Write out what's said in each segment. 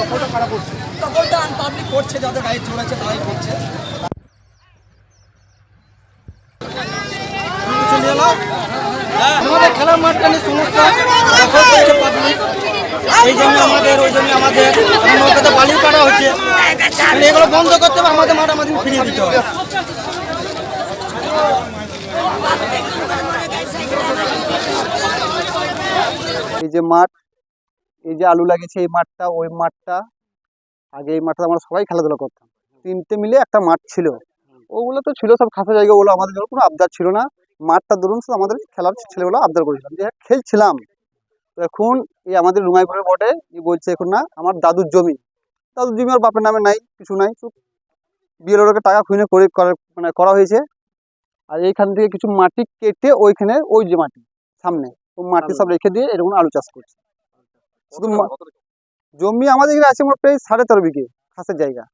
টপলটা কারা করছে টপলটা আনপাবলিক করছে, যাদের গাড়ি চলেছে তারাই করছে। আমাদের খেলার মাঠটা নিয়ে সমস্যা। দখল করছে পাবলিক এই জন্য আমাদের, ওই জন্য আমাদের নৌকাতে বালি কাটা হচ্ছে। এগুলো বন্ধ করতে হবে, আমাদের মাঠ আমাদের ফিরিয়ে দিতে হবে। এই যে মাঠ এই যে আলু লাগিয়েছে এই মাঠটা ওই মাঠটা আগে এই মাঠটা আমরা সবাই খেলাধুলা করতাম। তিনটে মিলে একটা মাঠ ছিল। ওগুলো তো ছিল সব খাসা জায়গা ওগুলো আমাদের কোনো আবদার ছিল না। মাঠটা ধরুন শুধু আমাদের খেলার ছেলেগুলো আবদার করেছিলাম। যে খেলছিলাম। তো এখন এই আমাদের রুমাইপুরের বটে বলছে এখন না আমার দাদুর জমি। দাদুর জমি ওর বাপের নামে নাই কিছু নাই বিয়ের ওরকে টাকা খুঁজে করে করা- মানে করা হয়েছে। আর এইখান থেকে কিছু মাটি কেটে ওইখানে ওই যে মাটি সামনে ও মাটি সব রেখে দিয়ে এরকম আলু চাষ করছে। শুধু জমি আমাদের এখানে আছে প্রায় সাড়ে তেরো বিঘে খাসের জায়গা।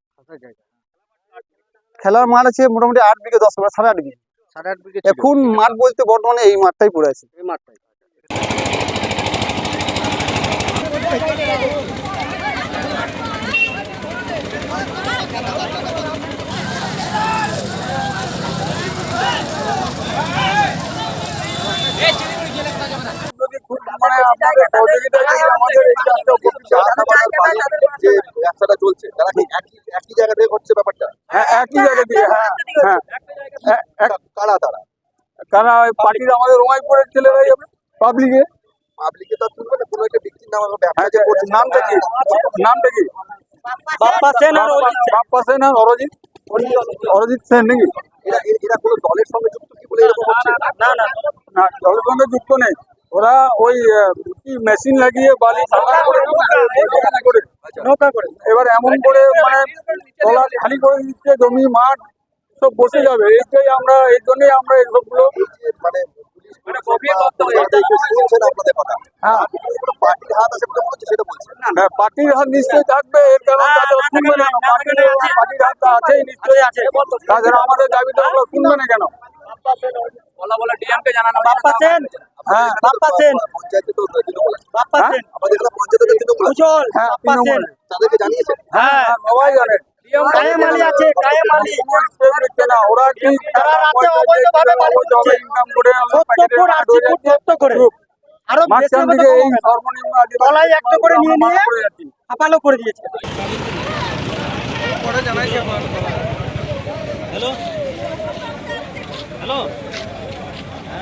খেলার মাঠ আছে মোটামুটি আট বিঘে দশ বারো সাড়ে আট বিঘে। সাড়ে আট বিঘে এখন মাঠ বলতে বর্তমানে এই মাঠটাই পড়ে আছে। এই মাঠটাই মানে আপনাদের সহযোগিতা আমাদের এই চারটে যে ব্যবসাটা চলছে তারা কি একই একই জায়গা থেকে করছে ব্যাপারটা? হ্যাঁ একই জায়গা দিয়ে হ্যাঁ হ্যাঁ। কারা তারা? কারণ ওই পার্টির আমাদের রোমাইপুরের ছেলেরাই পাবলিকে। পাবলিকে তো তুলবে না কোনো একটা ব্যক্তির নাম আমরা ব্যবসা যে করছে নামটা কি? নামটা কি? বাপ্পা সেন আর অজিত সেন। বাপ্পা সেন আর অরজিৎ? অরজিৎ সেন নাকি? এরা কোনো দলের সঙ্গে যুক্ত কি বলে এরকম হচ্ছে? না না। না দলের সঙ্গে যুক্ত নেই। ওরা ওই কি মেশিন লাগিয়ে বালি করে করে নৌকা করে। এবার এমন করে মানে তলা খালি করে দিচ্ছে জমি মাঠ সব বসে যাবে। এইটাই আমরা এই জন্যই আমরা এইসবগুলো মানে হ্যাঁ। পার্টির হাত বলে মনে বলছে হ্যাঁ, পার্টির হাত নিশ্চয়ই থাকবে এর কারণ তাদের শুনবে না কেন? পার্টির হাত আছেই নিশ্চয়ই আছে তাছাড়া আমাদের তো শুনবে না কেন? সেন হ্যাঁ বাপ্পা সেন পঞ্চায়েতে তো তৃণমূল আছে বাপ্পা হ্যাঁ? আমাদের পঞ্চায়েতে আছে উজ্জ্বল হ্যাঁ তাদেরকে জানিয়েছেন। হ্যাঁ। হ্যাঁ সবাই জানে কায়েম আলী আছে, না। ওরা কি তারা রাতে অবৈধভাবে বাড়ি করছে। ইনকাম করে সত্তর ফুট আশি ফুট গর্ত করে। আরও বেশি মাঝখান হবে তো থেকে এই সর্বনিম্ন তলায় একটা করে নিয়ে আমরা নিয়ে করে যাচ্ছি। হাঁপালো করে হ্যালো? হ্যালো?